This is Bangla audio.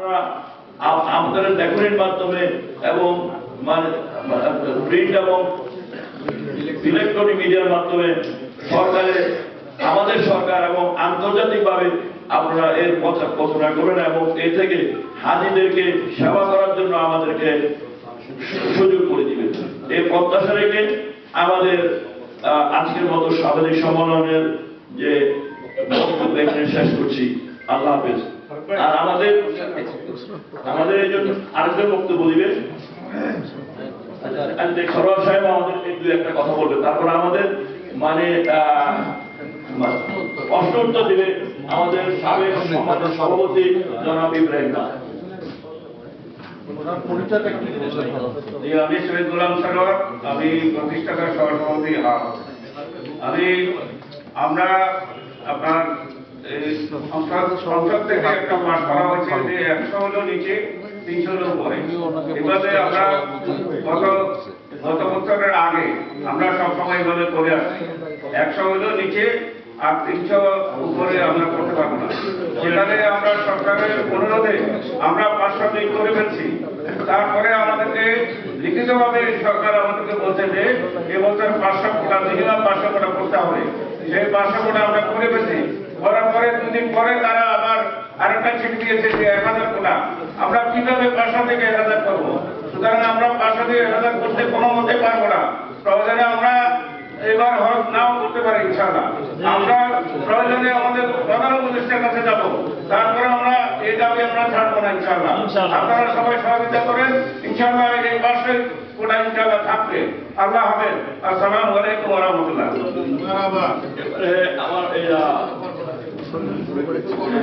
আপনারা আ- আমাদের ডেকোরেট মাধ্যমে এবং মানে প্রিন্ট এবং ইলেকট্রনিক মিডিয়ার মাধ্যমে সরকারের আমাদের সরকার এবং আন্তর্জাতিকভাবে আপনারা এর প্রচার প্রচারণা করবেন এবং এ থেকে হাজিদেরকে সেবা করার জন্য আমাদেরকে সুযোগ করে দিবেন। এই প্রত্যাশা রেখে আমাদের আজকের মতো স্বাভাবিক সম্মেলনের যে বক্তব্য এখানে শেষ করছি। আল্লাহ হাফেজ। আর আমাদের আমাদের এই জন্য আরেকজন বক্তব্য দিবে আচ্ছা, সরোয়ার সাহেব আমাদের এই দু একটা কথা বলবে তারপর আমাদের মানে আহ, দিবে আমাদের সাবেক সমাজের সভাপতি জনাব ইব্রাহিম। আমি শহীদ গোলাম সরোয়ার আমি প্রতিষ্ঠাতা সহসভাপতি আমি আমরা আপনার সংসদ থেকে একটা করা হয়েছে যে একশো হলো নিচে তিনশো হলো উপরে। এভাবে আমরা গত গত বছরের আগে আমরা সবসময় এভাবে করে আসছি। একশো হলো নিচে আর তিনশো উপরে আমরা করতে পারব না। সেখানে আমরা সরকারের অনুরোধে আমরা পাঁচশো দিন করে ফেলছি। তারপরে আমাদেরকে লিখিতভাবে সরকার আমাদেরকে বলছে যে এবছর পাঁচশো কোটা মিনিমাম পাঁচশো কোটা করতে হবে সেই পাঁচশো কোটা আমরা করে ফেলছি। করার পরে দুদিন পরে তারা আবার আরেকটা চিঠি দিয়েছে যে এক হাজার কোটা। আমরা কীভাবে পাঁচশো থেকে এক হাজার করব? সুতরাং আমরা পাঁচশো থেকে এক হাজার করতে কোনো মতে পারব না। প্রয়োজনে আমরা এবার হয়তো নাও করতে পারি ইনশাআল্লাহ। আমরা প্রয়োজনে আমাদের প্রধান উপদেষ্টার কাছে যাব। তারপরে আমরা এই দাবি আমরা ছাড়বো না ইনশাআল্লাহ। আপনারা সবাই সহযোগিতা করেন। ইনশাআল্লাহ এই পাশে কোটা ইনশাআল্লাহ থাকবে। আল্লাহ হাফেজ। আসসালামু আলাইকুম ওয়া রাহমাতুল্লাহ। আমার এই আহ,